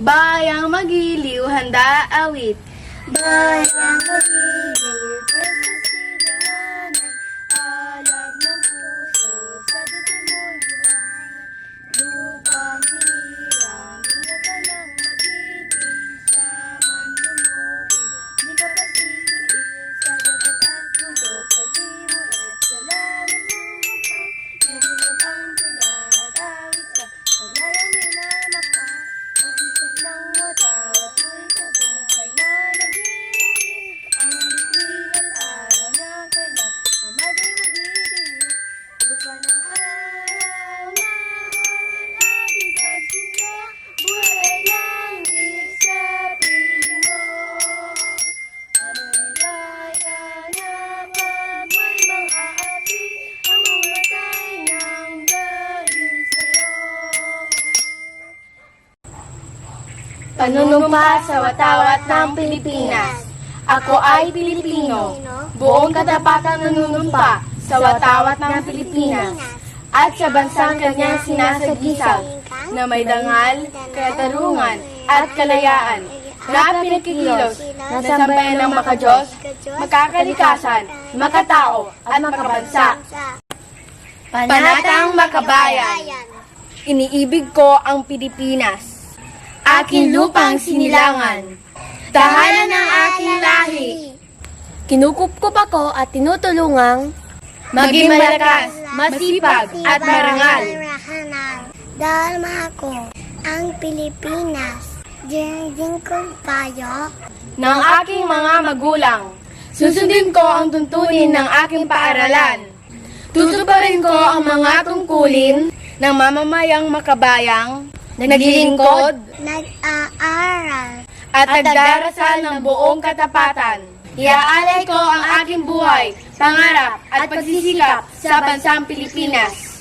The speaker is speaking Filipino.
Bayang magiliw, handa awit. Bayang magiliw, pwede Panunumpa sa watawat ng Pilipinas. Ako ay Pilipino. Buong katapatan nanunumpa sa watawat ng Pilipinas. At sa bansang kanyang sinasagisag na may dangal, katarungan at kalayaan na pinakikilos na sambayan ng makajos, makakalikasan, makatao at makabansa. Panatang makabayan. Iniibig ko ang Pilipinas. Aking lupang sinilangan. Tahanan ng aking lahi. Kinukupkup ako at tinutulungang Maging malakas, masipag at marangal. Dahil ko ang Pilipinas, dinigin kong payo, Ng aking mga magulang. Susundin ko ang tuntunin ng aking paaralan. Tutuparin ko ang mga tungkulin ng mamamayang makabayang, naglilingkod nag-aaral, at nagdarasal ng buong katapatan. Iaalay ko ang aking buhay, pangarap at pagsisikap sa bansang Pilipinas.